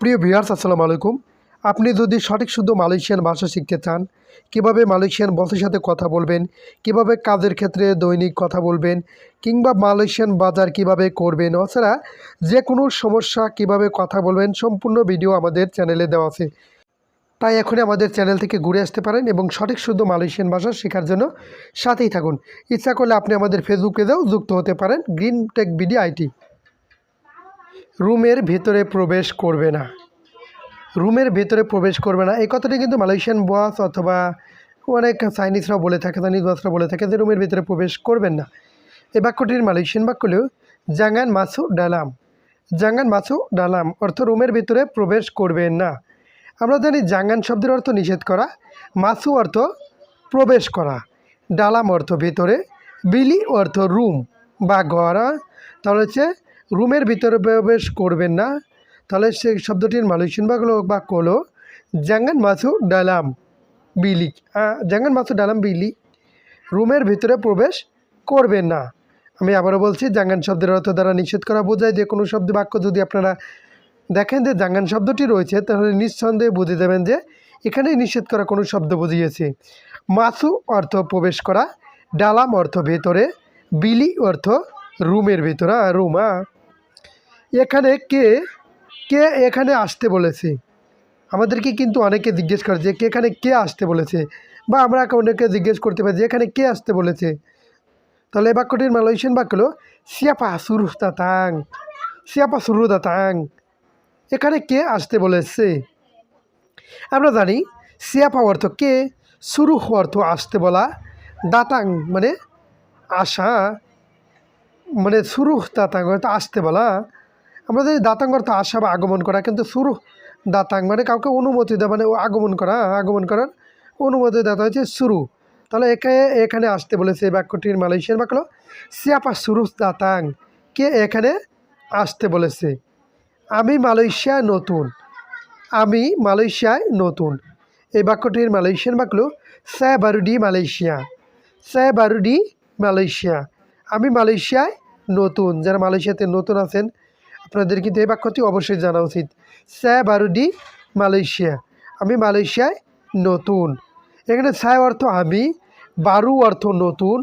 প্রিয় ভিউয়ার্স, আসসালামু আলাইকুম। আপনি যদি সঠিক শুদ্ধ মালয়েশিয়ান ভাষা শিখতে চান, কীভাবে মালয়েশিয়ান বসের সাথে কথা বলবেন, কীভাবে কাজের ক্ষেত্রে দৈনিক কথা বলবেন, কিংবা মালয়েশিয়ান বাজার কীভাবে করবেন এছাড়া যে কোনো সমস্যা কীভাবে কথা বলবেন, সম্পূর্ণ ভিডিও আমাদের চ্যানেলে দেওয়া আছে। তাই এখনই আমাদের চ্যানেল থেকে ঘুরে আসতে পারেন এবং সঠিক শুদ্ধ মালয়েশিয়ান ভাষা শেখার জন্য সাথেই থাকুন। ইচ্ছা করলে আপনি আমাদের ফেসবুক পেজেও যুক্ত হতে পারেন গ্রিন টেক বিডি আইটি রুমের ভেতরে প্রবেশ করবে না। রুমের ভেতরে প্রবেশ করবে না। এই কথাটি কিন্তু মালয়েশিয়ান বস অথবা অনেক চাইনিজরাও বলে থাকে চাইনিজ বসরা বলে থাকে যে রুমের ভেতরে প্রবেশ করবেন না। এই বাক্যটির মালয়েশিয়ান বাক্য হল জাঙ্গান মাছু ডালাম। জাঙ্গান মাছু ডালাম অর্থ রুমের ভিতরে প্রবেশ করবেন না। আমরা জানি জাঙ্গান শব্দের অর্থ নিষেধ করা মাছু অর্থ প্রবেশ করা, ডালাম অর্থ ভেতরে, বিলি অর্থ রুম বা ঘর তাহলে হচ্ছে রুমের ভিতরে প্রবেশ করবেন না। তাহলে সেই শব্দটির মালয়েশিয়ান বাক্য হলো- বাক্য হলো জাঙ্গান মাছু ডালাম বিলি। আহ, জাঙ্গান মাছু ডালাম বিলি। রুমের ভিতরে প্রবেশ করবেন না। আমি আবারও বলছি জাঙ্গান শব্দের অর্থ দ্বারা নিষেধ করা বোঝায় যে কোনো শব্দ বাক্য যদি আপনারা দেখেন যে জাঙ্গান শব্দটি রয়েছে তাহলে নিঃসন্দেহে বুঝে দেবেন যে এখানে নিষেধ করা কোনো শব্দ বুঝিয়েছে। মাসু অর্থ প্রবেশ করা ডালাম অর্থ ভেতরে বিলি অর্থ রুমের ভেতরে। রুমা এখানে কে কে এখানে আসতে বলেছে? আমাদেরকে কিন্তু অনেকে জিজ্ঞেস করে যে কে এখানে কে আসতে বলেছে? বা আমরা অনেকে জিজ্ঞেস করতে পারি যে এখানে কে আসতে বলেছে? তাহলে এই বাক্যটির মালয়েশিয়ান বাক্য হলো, সিয়াপা সুরু দাতাং সিয়াপা সুরু দাতাং এখানে কে আসতে বলেছে? আমরা জানি, সিয়াপা অর্থ কে শুরু অর্থ আসতে বলা, দাতাং মানে আসা মানে শুরু দাতাং অর্থ আসতে বলা। আমরা জানি দাতাং অর্থ আসা বা আগমন করা, কিন্তু শুরু দাতাং মানে কাউকে অনুমতি দেওয়া মানে আগমন করা আগমন করার অনুমতি দেওয়া হচ্ছে শুরু। তাহলে একে, এখানে আসতে বলেছে বাক্যটির মালয়েশিয়ার বাক্য সিয়াপা শুরু দাতাং কে এখানে আসতে বলেছে? আমি মালয়েশিয়া নতুন, আমি মালয়েশিয়ায় নতুন। এই বাক্যটির মালয়েশিয়ান বাক্য স্যা বারুডি মালয়েশিয়া স্যা বারুডি মালয়েশিয়া, আমি মালয়েশিয়ায় নতুন। যারা মালয়েশিয়াতে নতুন আছেন আপনাদের কিন্তু এই বাক্যটি অবশ্যই জানা উচিত। সে বারুডি মালয়েশিয়া। আমি মালয়েশিয়ায় নতুন। এখানে সায় অর্থ আমি, বারু অর্থ নতুন,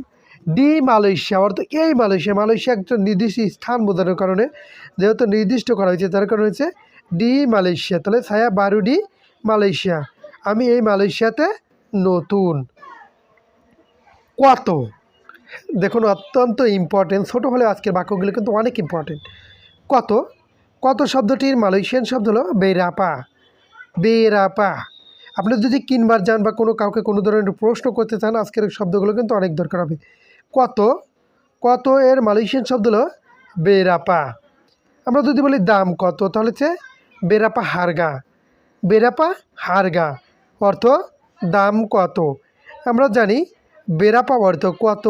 ডি মালয়েশিয়া অর্থ এই মালয়েশিয়া। মালয়েশিয়া একটা নির্দিষ্ট স্থান বোঝানোর কারণে, যেহেতু নির্দিষ্ট করা হয়েছে, তার কারণে হচ্ছে ডি মালয়েশিয়া। তাহলে ছায়া বারু ডি মালয়েশিয়া। আমি এই মালয়েশিয়াতে নতুন। কত? দেখুন, অত্যন্ত ইম্পর্টেন্ট ছোটো হলে আজকের বাক্যগুলো কিন্তু অনেক ইম্পর্টেন্ট কত? কত শব্দটির মালয়েশিয়ান শব্দ হলো বেরাপা বেরাপা আপনি যদি কিনবার যান বা কোনো কাউকে কোনো ধরনের প্রশ্ন করতে চান, আজকের শব্দগুলো কিন্তু অনেক দরকার হবে। কত? কত এর মালয়েশিয়ান শব্দ হলো বেরাপা আমরা যদি বলি দাম কত, তাহলে হচ্ছে বেরাপা হারগা। বেরাপা হারগা। অর্থ দাম কত? আমরা জানি বেরাপা অর্থ কত,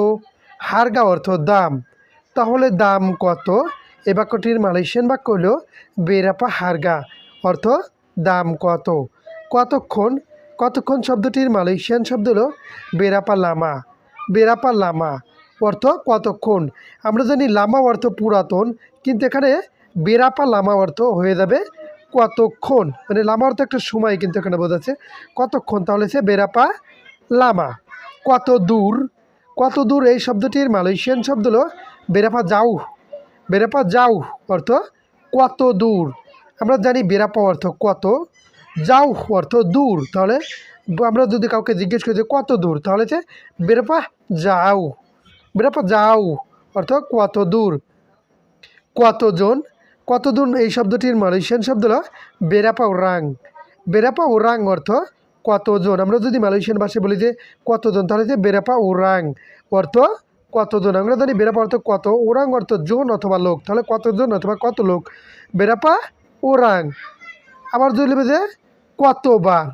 হারগা অর্থ দাম। তাহলে দাম কত? এ বাক্যটির মালয়েশিয়ান বাক্য হলো বেরাপা হারগা, অর্থ দাম কত। কতক্ষণ? কতক্ষণ শব্দটির মালয়েশিয়ান শব্দ হলো বেরাপা লামা। বেরাপা লামা, অর্থ কতক্ষণ? আমরা জানি লামা অর্থ পুরাতন, কিন্তু এখানে বেরাপা লামা অর্থ হয়ে যাবে কতক্ষণ? মানে লামা অর্থ একটা সময় কিন্তু এখানে বোঝাচ্ছে কতক্ষণ? তাহলে সে বেরাপা লামা। কত দূর? কত দূর? এই শব্দটির মালয়েশিয়ান শব্দ হলো বেরাপা যাও বেরাপা যাও অর্থ কত দূর। আমরা জানি বেরাপা অর্থ কত, যাও অর্থ দূর। তাহলে আমরা যদি কাউকে জিজ্ঞেস করি যে কত দূর, তাহলে যে বেরাপা যাও বেরাপা যাও অর্থ কত দূর। কতজন কতজন এই শব্দটির মালয়েশিয়ান শব্দ হল বেরাপা রাং বেরাপা ওরাং অর্থ কতজন। আমরা যদি মালয়েশিয়ান ভাষায় বলি যে কতজন, তাহলে যে বেরাপা ওরাং অর্থ কতজন? আমরা জানি বেরাপা অর্থ কত, ওরাং অর্থ জন অথবা লোক। তাহলে কতজন অথবা কত লোক? বেরাপা ওরাং। আবার যদি বলি যে কতবার?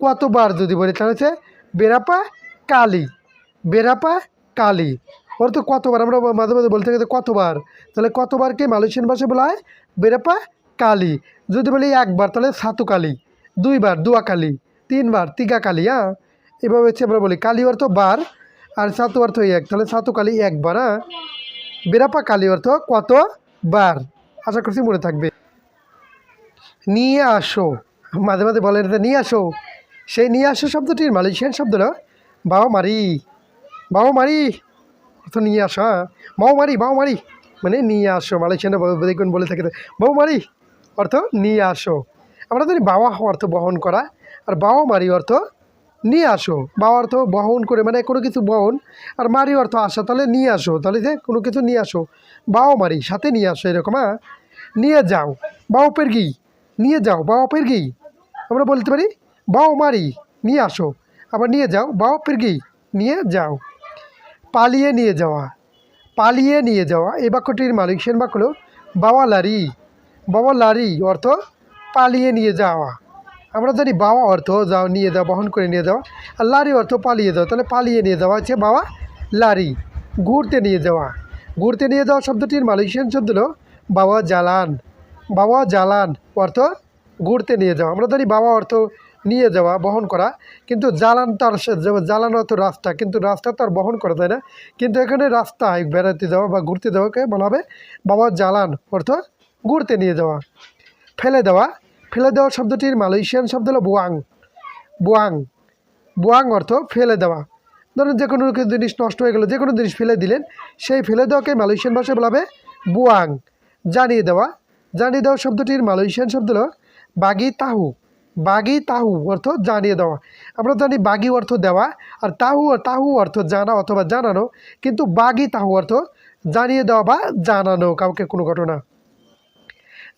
কতবার যদি বলি, তাহলে হচ্ছে বেরাপা কালি। বেরাপা কালি। অর্থ কতবার? আমরা মাঝে মাঝে বলতে গেলে কতবার? তাহলে কতবারকে মালয়েশিয়ান ভাষায় বলা হয়? বেরাপা কালি। যদি বলি একবার, তাহলে সাতু কালি। দুইবার দুয়া কালি তিনবার তিগা কালি হ্যাঁ? এভাবে হচ্ছে আমরা বলি। কালি অর্থ বার আর সাতু অর্থ এক, তাহলে সাতু কালি একবার হ্যাঁ? বেরাপা কালি অর্থ কত বার আশা করছি মনে থাকবে। নিয়ে আসো। মাঝে মাঝে বলেন নিয়ে আসো। সেই নিয়ে আসো শব্দটির মালয়েশিয়ান শব্দ হলো বাবা মারি বাবা মারি অর্থ নিয়ে আসো হ্যাঁ? বাও মারি বাও মারি মানে নিয়ে আসো। মালয়েশিয়ানে ব- দেখবেন বলে থাকে বাবা মারি অর্থ নিয়ে আসো। আমরা জানি বাবা অর্থ বহন করা, আর বাবা মারি অর্থ নিয়ে আসো। বাবা অর্থ বহন করে মানে কোনো কিছু বহন আর মারি অর্থ আসা তাহলে নিয়ে আসো, তাহলে যে কোনো কিছু নিয়ে আসো। বাবা মারি, সাথে নিয়ে আসো এরকম হ্যাঁ? নিয়ে যাও। বাবা পেরগি নিয়ে যাও বাবা পেরগি আমরা বলতে পারি, বাও মারি, নিয়ে আসো। আবার নিয়ে যাও বা বাও পেরগি নিয়ে যাও। পালিয়ে নিয়ে যাওয়া, পালিয়ে নিয়ে যাওয়া এই বাক্যটির মালয়েশিয়ান বাক্য হলো বাবা লারি বাবা লারি অর্থ পালিয়ে নিয়ে যাওয়া। আমরা জানি বাবা অর্থ, যাও নিয়ে যাওয়া বহন করে নিয়ে যাওয়া আর লারি অর্থ পালিয়ে যাওয়া তাহলে পালিয়ে নিয়ে যাওয়া হচ্ছে বাবা লারি, ঘুরতে নিয়ে যাওয়া। ঘুরতে নিয়ে যাওয়া শব্দটির মালয়েশিয়ান শব্দ হলো বাবা জালান বাবা জালান অর্থ ঘুরতে নিয়ে যাওয়া। আমরা জানি বাবা অর্থ নিয়ে যাওয়া, বহন করা, কিন্তু জ্বালান তার জ্বালানো অর্থ রাস্তা, কিন্তু রাস্তা তার বহন করা যায় না। কিন্তু এখানে রাস্তায় বেড়াতে যাওয়া বা ঘুরতে যাওয়াকে বলা হবে বাবা জ্বালান অর্থ ঘুরতে নিয়ে যাওয়া। ফেলে দেওয়া ফেলে দেওয়া শব্দটির মালয়েশিয়ান শব্দ হলো বুয়াং। বুয়াং। বুয়াং অর্থ ফেলে দেওয়া। ধরুন যে কোনো জিনিস নষ্ট হয়ে গেলো, যে কোনো জিনিস ফেলে দিলেন, সেই ফেলে দেওয়াকে মালয়েশিয়ান ভাষায় বলা হবে বুয়াং। জানিয়ে দেওয়া। জানিয়ে দেওয়া শব্দটির মালয়েশিয়ান শব্দ হলো বাগি তাহু বাগি তাহু অর্থ জানিয়ে দেওয়া। আমরা জানি বাগি অর্থ দেওয়া, আর তাহু তাহু অর্থ জানা অথবা জানানো, কিন্তু বাগি তাহু অর্থ জানিয়ে দেওয়া বা জানানো, কাউকে কোনো ঘটনা।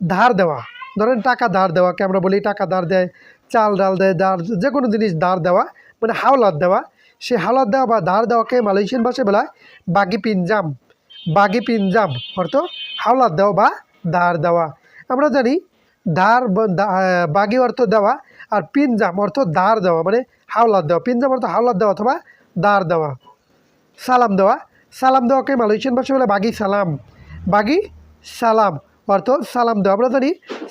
ধার দেওয়া। ধরেন টাকা ধার দেওয়াকে আমরা বলি, টাকা ধার দেয়, চাল ডাল দেয়, ধার যে কোনো জিনিস ধার দেওয়া মানে হাওলাত দেওয়া, সে হাওলাত দেওয়া বা ধার দেওয়াকে মালয়েশিয়ান ভাষায় বলা বাগি পিনজাম বাগি পিনজাম অর্থ হাওলাত দেওয়া বা ধার দেওয়া। আমরা জানি ধার বাগি অর্থ দেওয়া আর পিনজাম অর্থ ধার দেওয়া মানে হাওলাত দেওয়া। পিনজাম অর্থ হাওলাত দেওয়া অথবা ধার দেওয়া। সালাম দেওয়া, সালাম দেওয়াকে মালয়েশিয়ান ভাষায় বলে বাগি সালাম। বাগি সালাম। অর্থ সালাম দেওয়া। আমরা জানি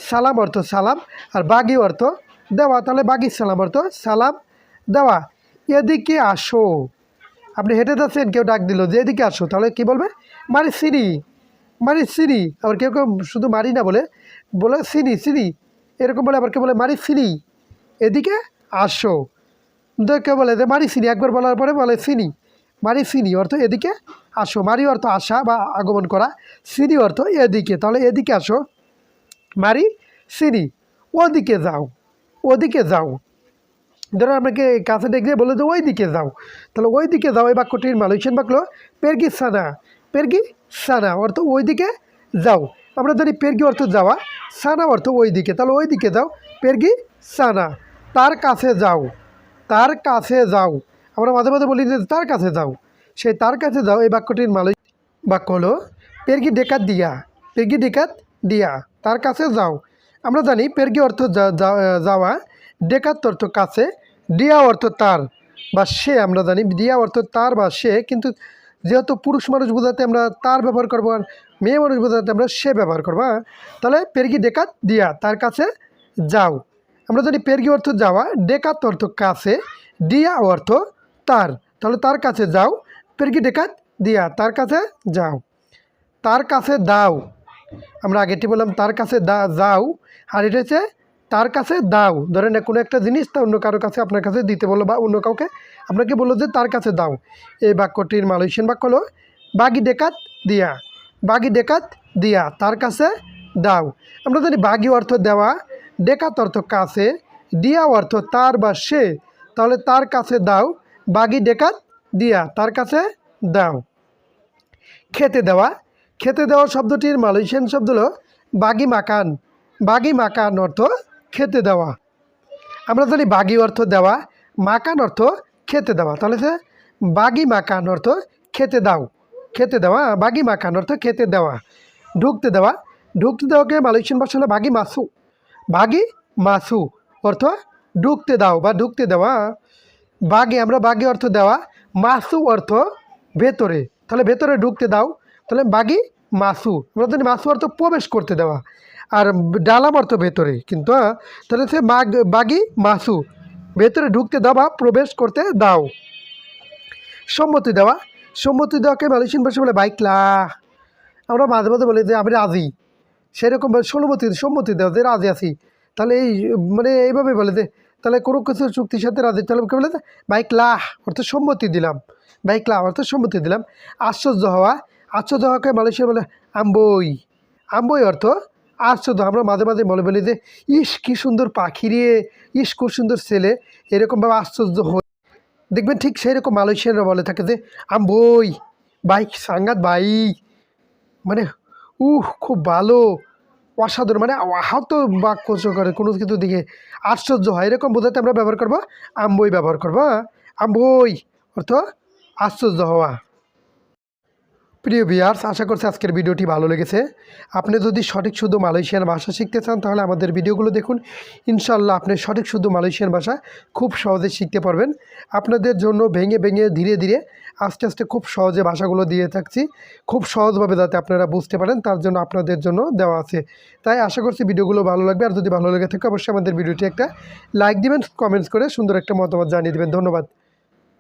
সালাম অর্থ সালাম আর বাগি অর্থ দেওয়া। তাহলে বাগি সালাম অর্থ সালাম দেওয়া। এদিকে আসো। আপনি হেঁটে যাচ্ছেন, কেউ ডাক দিল যে এদিকে আসো। তাহলে কি বলবে? মারি সিনি মারি সিনি আবার কেউ কেউ শুধু মারি না বলে বলে সিনি সিনি এরকম বলে, আবার কেউ বলে মারি সিনি এদিকে আসো। কেউ বলে যে মারি সিনি একবার বলার পরে বলে সিনি মারি সিনি অর্থ এদিকে আসো। মারি অর্থ আসা বা আগমন করা। সিনি অর্থ এদিকে। তাহলে এদিকে আসো। মারি সিনি ওদিকে যাও। ওদিকে যাও। ধরো আপনাকে কাছে ডেকে বলে যে ওই দিকে যাও। তাহলে ওই দিকে যাও। এই বাক্যটির মালয়েশিয়ান বাক্য পেরগি সানা পেরগি সানা অর্থ ওই দিকে যাও। আমরা জানি পেরগি অর্থ যাওয়া। সানা অর্থ ওই দিকে তাহলে ওই দিকে যাও। পেরগি সানা তার কাছে যাও। তার কাছে যাও। আমরা মাঝে মাঝে বলি যে, তার কাছে যাও। সেই তার কাছে যাও এই বাক্যটির মালিক বাক্য হলো, পেরগি ডেকাত দিয়া, পেরগি ডেকাত দিয়া, তার কাছে যাও। আমরা জানি পেরগি অর্থ যাওয়া, ডেকাত অর্থ কাছে ডিয়া অর্থ তার বা সে, আমরা জানি দিয়া অর্থ তার বা সে, কিন্তু যেহেতু পুরুষ মানুষ বোঝাতে আমরা তার ব্যবহার করব আর মেয়ে মানুষ বোঝাতে আমরা সে ব্যবহার করব হ্যাঁ? তাহলে পেরগি ডেকাত দিয়া, তার কাছে যাও। আমরা জানি পেরগি অর্থ যাওয়া, ডেকাত অর্থ কাছে, দিয়া অর্থ তার। তাহলে তার কাছে যাও। পেরগি ডেকাত দিয়া, তার কাছে যাও। তার কাছে দাও। আমরা আগেটি বললাম, তার কাছে দা, যাও। আর এটা হচ্ছে, তার কাছে দাও। ধরেন কোনো একটা জিনিস তা অন্য কারও কাছে আপনার কাছে দিতে বলল বা অন্য কাউকে আপনাকে বলল যে তার কাছে দাও। এই বাক্যটির মালয়েশিয়ান বাক্য হলো, বাগি ডেকাত দিয়া। বাগি ডেকাত দিয়া, তার কাছে দাও। আমরা জানি বাগি অর্থ দেওয়া, ডেকাত অর্থ কাছে, দিয়া অর্থ তার বা সে। তাহলে তার কাছে দাও। বাগি ডেকাত দিয়া তার কাছে দাও। খেতে দেওয়া। খেতে দেওয়া শব্দটির মালয়েশিয়ান শব্দ হলো বাগি মাকান। বাগি মাকান অর্থ খেতে দেওয়া। আমরা জানি বাগি অর্থ দেওয়া, মাকান অর্থ খেতে দেওয়া। তাহলে সে বাগি মাকান অর্থ খেতে দাও। খেতে দেওয়া, বাগি মাকান অর্থ খেতে দেওয়া। ঢুকতে দেওয়া। ঢুকতে দেওয়াকে মালয়েশিয়ান ভাষা হলো বাগি মাসু। বাগি মাসু অর্থ ঢুকতে দাও বা ঢুকতে দেওয়া। বাগে আমরা বাগে অর্থ দেওয়া মাসু অর্থ ভেতরে। তাহলে ভেতরে ঢুকতে দাও তাহলে বাগি মাসু আমরা জানি মাসু অর্থ প্রবেশ করতে দেওয়া আর ডালাম অর্থ ভেতরে। কিন্তু হ্যাঁ, তাহলে সে মাগ বাগি মাসু ভেতরে ঢুকতে দেওয়া প্রবেশ করতে দাও। সম্মতি দেওয়া সম্মতি দেওয়াকে মালয়েশিয়ান ভাষা বলে বাইকলা। আমরা মাঝে মাঝে বলি যে আমি রাজি। সেরকম সম্মতি সম্মতি দেওয়া যে রাজি আছি। তাহলে এই মানে এইভাবে বলে যে তাহলে কোনো কিছু চুক্তির সাথে রাজি কে বলে যে বাইকলাহ অর্থাৎ সম্মতি দিলাম। বাইকলাহ অর্থাৎ সম্মতি দিলাম। আশ্চর্য হওয়া, আশ্চর্য হওয়াকে মালয়েশিয়া বলে আম্বই। আম্বই অর্থ আশ্চর্য। আমরা মাঝে মাঝে বলে বলি যে ইস কি সুন্দর পাখি রে ইস খুব সুন্দর ছেলে। এরকমভাবে আশ্চর্য হই। দেখবেন ঠিক সেই রকম মালয়েশিয়ানরা বলে থাকে যে, আম্বই বাইক সাঙ্গাত বাইক মানে উহ, খুব ভালো। অসাধারণ মানে আহত বাক্য করে কোনো কিছু দিকে আশ্চর্য হয় এরকম বোঝাতে আমরা ব্যবহার করব, আম্বই ব্যবহার করব? আম্বই, অর্থ আশ্চর্য হওয়া প্রিয় বিয়ার্স আশা করছি আজকের ভিডিওটি ভালো লেগেছে। আপনি যদি সঠিক শুদ্ধ মালয়েশিয়ান ভাষা শিখতে চান, তাহলে আমাদের ভিডিওগুলো দেখুন। ইনশাল্লাহ আপনি সঠিক শুদ্ধ মালয়েশিয়ান ভাষা খুব সহজে শিখতে পারবেন। আপনাদের জন্য ভেঙে ভেঙে ধীরে ধীরে আস্তে আস্তে খুব সহজে ভাষাগুলো দিয়ে থাকছি। খুব সহজভাবে যাতে আপনারা বুঝতে পারেন, তার জন্য আপনাদের জন্য দেওয়া আছে। তাই আশা করছি ভিডিওগুলো ভালো লাগবে। আর যদি ভালো লেগে থাকে, অবশ্যই আমাদের ভিডিওটি একটা লাইক দিবেন, কমেন্টস করে সুন্দর একটা মতামত জানিয়ে দেবেন। ধন্যবাদ।